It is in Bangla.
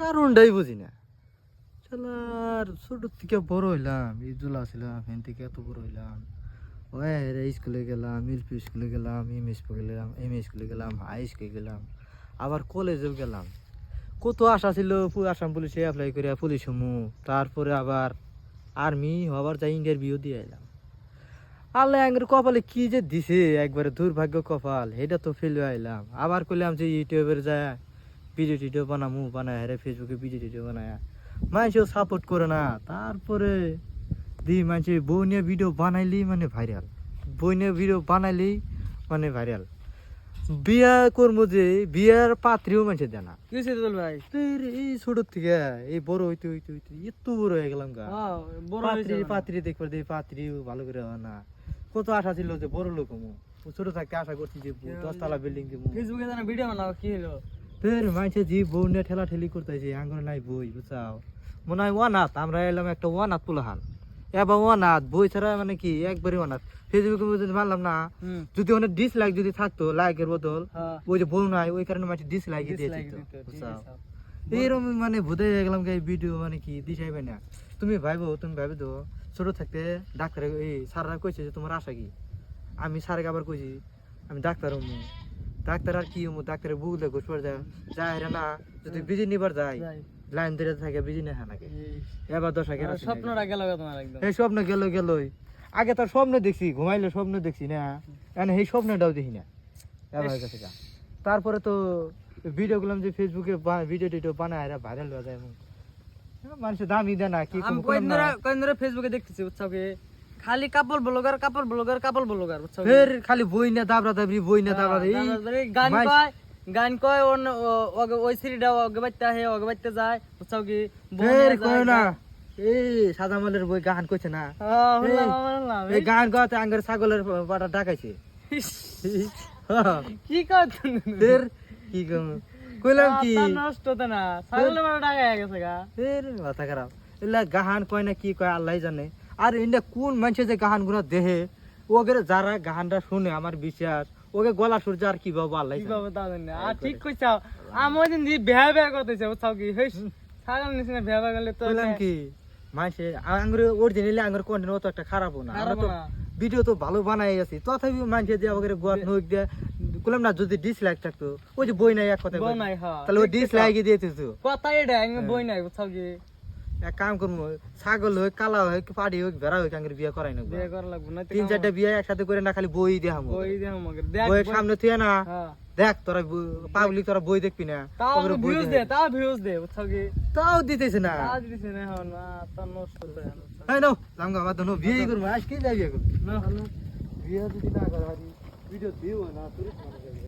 কারণটাই বুঝি না। চলার ছোট থেকে বড় হইলাম ইদুল ছিলাম হেন থেকে এত বড় হইলাম। ওই স্কুলে গেলাম এলপি স্কুলে গেলাম এম স্কুলে গেলাম এম স্কুলে গেলাম হাই স্কুলে গেলাম, আবার কলেজেও গেলাম। কত আশা ছিল আসাম পুলিশে অ্যাপ্লাই করে পুলিশ সমূহ তারপরে আবার আর্মি হবার যাই ইন্টারভিউ দিয়ে এলাম। আল্লাহ আঙ্গের কপালে কি যে দিছে, একবারে দুর্ভাগ্য কপাল, এটা তো ফেলে আইলাম আবার করলাম যে ইউটিউবের যায় ভিডিও টিডিও বানামু বানায় হেরে ফেসবুকে ভিডিও টিডিও বানায়। মানুষও সাপোর্ট করে না তারপরে দি মানুষ বউ নিয়ে ভিডিও বানাইলেই মানে ভাইরাল বই নিয়ে ভিডিও বানাইলেই মানে ভাইরাল বিয়া করব যে বিয়ার পাত্রীও মানুষে দেয় না। ভাই? তোর এই ছোট থেকে এই বড় হইতে হইতে হইতে এত বড় হয়ে গেলাম গা। হ্যাঁ, বড় পাত্রী পাত্রী দেখবার দিয়ে পাত্রীও ভালো করে হয় না। কত আশা ছিল যে বড় লোক ছোট থাকতে আশা করছি যে দশতলা বিল্ডিং দিব ফেসবুকে জানা ভিডিও বানাও কি হলো ফের মানুষের জি বউ নিয়ে ঠেলা ঠেলি করতেছে আঙ্গুর নাই বই বুঝাও মনে হয় আমরা এলাম একটা পোলাহান। এবার বই ছাড়া মানে কি একবারই ফেসবুকে যদি মানলাম না যদি অনেক ডিসলাইক যদি থাকতো লাইকের বদল হ্যাঁ। ওই যে বউ নাই ওই কারণে মানুষ ডিসলাইক বুঝাও এইরকম মানে ভুতে গেলাম এই ভিডিও মানে কি দিশাইবে না। তুমি ভাইবো তুমি ভাবি তো ছোট থাকতে ডাক্তার এই স্যাররা কইছে যে তোমার আশা কি? আমি স্যারকে আবার কইছি আমি ডাক্তার ডাক্তার আর কি হমু? ডাক্তারের বুকলে ঘুষবার যায়। যায় রে না যদি বিজি নিবার যায় যাই। লাইন ধরে থাকে বিজি নাকি? এই, এবার দশ আগে স্বপ্নটা গেল তোমার একদম। এই স্বপ্ন গেল গেলই। আগে তার স্বপ্ন দেখছি ঘুমাইলে স্বপ্ন দেখছি না। এখন এই স্বপ্নটাও দেখি না। এবার কাছে যা তারপরে তো ভিডিও গুলাম যে ফেসবুকে ভিডিও টিডিও বানায় এরা ভাইরাল হয়ে যায়। মানুষের দামই দেয় না কি না। ফেসবুকে দেখতেছি বুঝছ কি? খালি couple blogger couple blogger couple blogger ফের খালি বই না দাবরা দাবরি বই না দাবরা গান কয় গান কয় অন্য ও- ওগে- ওই ওগে বাইতে হে ওগে বাইতে যায় বুঝছ কি? ফের কয় না এই সাদা মালের বই গান কইছে না। এই- গান আঙ্গের ছাগলের পাটা ডাকাইছে। কি কয়? ফের কি কম? কইলাম কি? নষ্ট তো না। ছাগলের টাকা হয়ে গেছে গা। ফের মাথা খারাপ। এলা গাহান কয় না কি কয় আল্লাহ জানে। আর ইন্ডা কোন মানুষে যে গাহানগুলা দেহে? ওকে যারা গাহানটা শুনে আমার বিশ্বাস ওকে গলা সূর্য আর কি বাবা আল্লাহ না। আর ঠিক কইছাও আমি ওই দিন দিয়ে বেহা বেহা করতেছে কি? হেস ছাগল নিছিনা বেহা বেহা করলে তো বললাম কি মানুষে আঙ্গুর অরিজিনালি আঙ্গুর কন্টেন্ট অত একটা খারাপও না। আমরা খারাপ তো না। ভিডিও তো ভালো বানাই আছি। তথাপি মানুষে দিয়ে ওকে গোয়াত নই দিয়ে বললাম না যদি ডিসলাইক থাকতো ওই যে বই নাই এক কথা নাই, হ্যাঁ। তাহলে ওই ডিসলাইক দিয়ে দিত কথা এটা আমি বই নাই কি? এক কাম করব ছাগল হোক কালা হোক পাড়ি হোক ভেড়া হোক আঙ্গুর বিয়ে করাই না বিয়ে করা লাগবে না তিন চারটা বিয়ে একসাথে করে না খালি বই দেখাম বই দে আমাকে দেখ বইয়ের সামনে তুই না হ্যাঁ। দেখ তোরা পাবলিক তোরা বই দেখবি না তাও বই ভিউজ দে তাও ভিউজ দে বুঝছ কি? তাও দিতেছে না। আজ দিছে না হন না তা নষ্ট তো এখন। এই নাও লামগা আমার তো নো বিয়ে করব আজকে যাই বিয়ে করব। না বিয়ে যদি না করা ভিডিও দিও না তুই